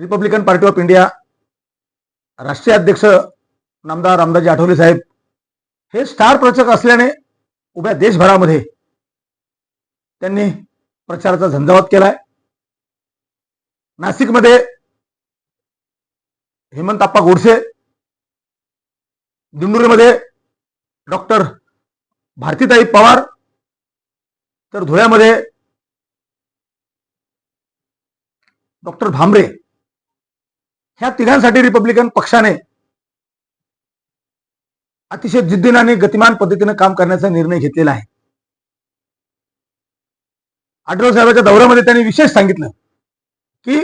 Republican party of India राष्ट्रीय अध्यक्ष नामदार रामदासजी आठवले साहेब हे स्टार प्रचक असल्याने उभ्या देशभरामध्ये त्यांनी प्रचाराचा झंझावात केलाय. नाशिकमध्ये हेमंत गोडसे दिंडुरीमध्ये डॉक्टर भारतीताई पवार तर धुळ्यामध्ये डॉक्टर भांबरे ह्या तिघांसाठी रिपब्लिकन पक्षाने अतिशय जिद्दीनं आणि गतिमान पद्धतीनं काम करण्याचा निर्णय घेतलेला आहे. आठवड साहेबांच्या दौऱ्यामध्ये त्यांनी विशेष सांगितलं की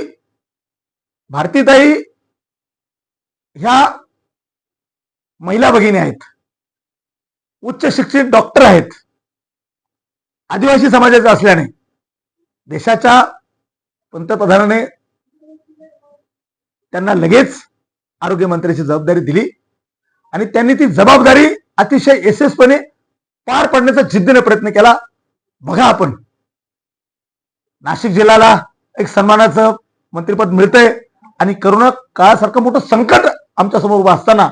भारतीताई ह्या महिला भगिनी आहेत उच्च शिक्षित डॉक्टर आहेत आदिवासी समाजाचे असल्याने देशाच्या पंतप्रधानाने त्यांना लगेच आरोग्यमंत्र्याची जबाबदारी दिली. आणि त्यांनी ती जबाबदारी अतिशय यशस्वीपणे पार पाडण्याचा जिद्दीने प्रयत्न केला. बघा आपण. नाशिक जिल्ह्याला एक सन्मानाचं मंत्रिपद मिळतंय. आणि करोना काळासारखं मोठं संकट आमच्यासमोर उभं असताना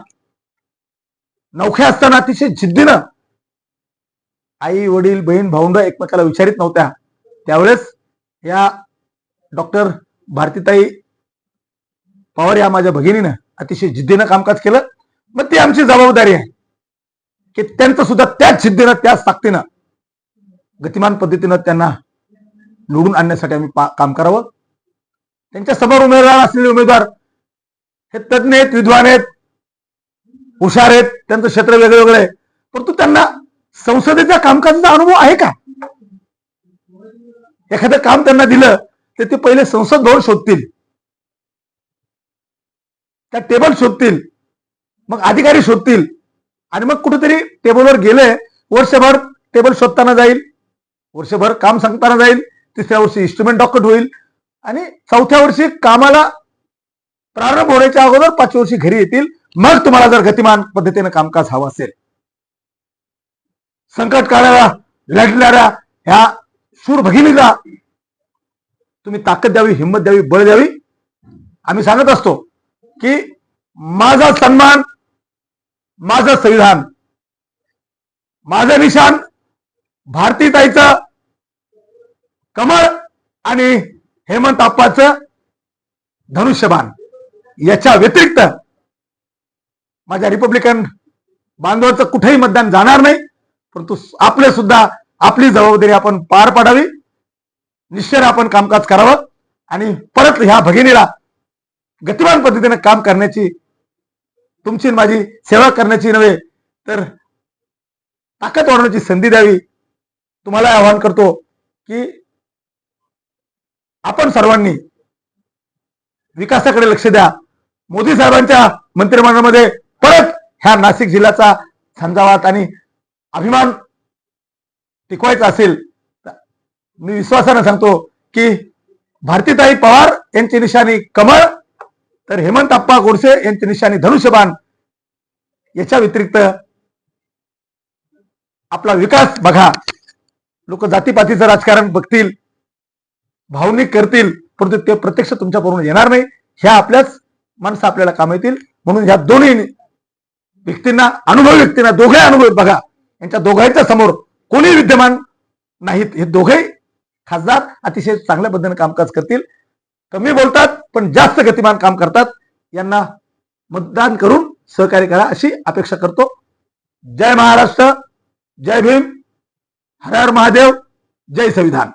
नौख्या असताना अतिशय जिद्दीनं आई वडील बहीण भाऊंड एकमेकाला विचारित नव्हत्या. त्यावेळेस या डॉक्टर भारतीताई पवार या माझ्या भगिनीनं अतिशय जिद्दीनं कामकाज केलं. मग ती आमची जबाबदारी आहे. की त्यांचं सुद्धा त्याच जिद्दीनं त्याच ताकदीनं गतिमान पद्धतीनं त्यांना निवडून आणण्यासाठी आम्ही पा- काम करावं. त्यांच्यासमोर उमेदवार असलेले उमेदवार हे तज्ज्ञ आहेत विद्वान आहेत हुशार आहेत त्यांचं क्षेत्र वेगळे वेगळे आहे. परंतु त्यांना संसदेच्या कामकाजाचा अनुभव आहे का? एखादं काम त्यांना दिलं तर ते पहिले संसद भवन शोधतील. त्या टेबल शोधतील. मग अधिकारी शोधतील. आणि मग कुठेतरी टेबलवर गेले वर्षभर टेबल शोधताना जाईल. वर्षभर काम सांगताना जाईल. तिसऱ्या वर्षी इन्स्ट्रुमेंट डॉक्टर होईल. आणि चौथ्या वर्षी कामाला प्रारंभ होण्याच्या अगोदर पाचव्या वर्षी घरी येतील. मग तुम्हाला जर गतिमान पद्धतीने कामकाज हवं असेल. संकट काळाला लढणाऱ्या ह्या सूर भगिनीला तुम्ही ताकद द्यावी हिंमत द्यावी बळ द्यावी. आम्ही सांगत असतो की माझा सन्मान माझं संविधान माझं निशान भारतीताईचं कमळ आणि हेमंत आप्पाचं धनुष्यबाण. याच्या व्यतिरिक्त माझ्या रिपब्लिकन बांधवाचं कुठेही मतदान जाणार नाही परंतु आपले सुद्धा आपली जबाबदारी आपण पार पाडावी. निश्चय आपण कामकाज करावं आणि परत ह्या भगिनीला गतिमान पद्धतीने काम करण्याची तुमची माझी सेवा करण्याची नव्हे तर ताकद वाढवण्याची संधी द्यावी. तुम्हाला आवाहन करतो की आपण सर्वांनी विकासाकडे लक्ष द्या. मोदी साहेबांच्या मंत्रिमंडळामध्ये परत ह्या नाशिक जिल्ह्याचा समजावात आणि अभिमान टिकवायचा असेल मी विश्वासानं सांगतो की भारतीताई पवार यांची निशाणी कमळ तर हेमंत अप्पा गोडसे यांची निशाणी धनुष्यबाण. याच्या व्यतिरिक्त आपला विकास बघा. लोक जातीपातीचं राजकारण बघतील. भावनिक करतील. परंतु ते प्रत्यक्ष तुमच्याकडून येणार नाही. ह्या आपल्याच माणसं आपल्याला काम येतील. म्हणून ह्या दोन्ही व्यक्तींना अनुभवी व्यक्तींना दोघे अनुभव बघा. यांच्या दोघांच्या समोर कोणी विद्यमान नाहीत. हे दोघे खासदार अतिशय चांगल्या पद्धतीने कामकाज करतील. कमी बोलतात पण जास्त गतिमान काम करतात. यांना मतदान करून सहकार्य करा अशी अपेक्षा करतो. जय महाराष्ट्र जय भीम हर हर महादेव जय संविधान.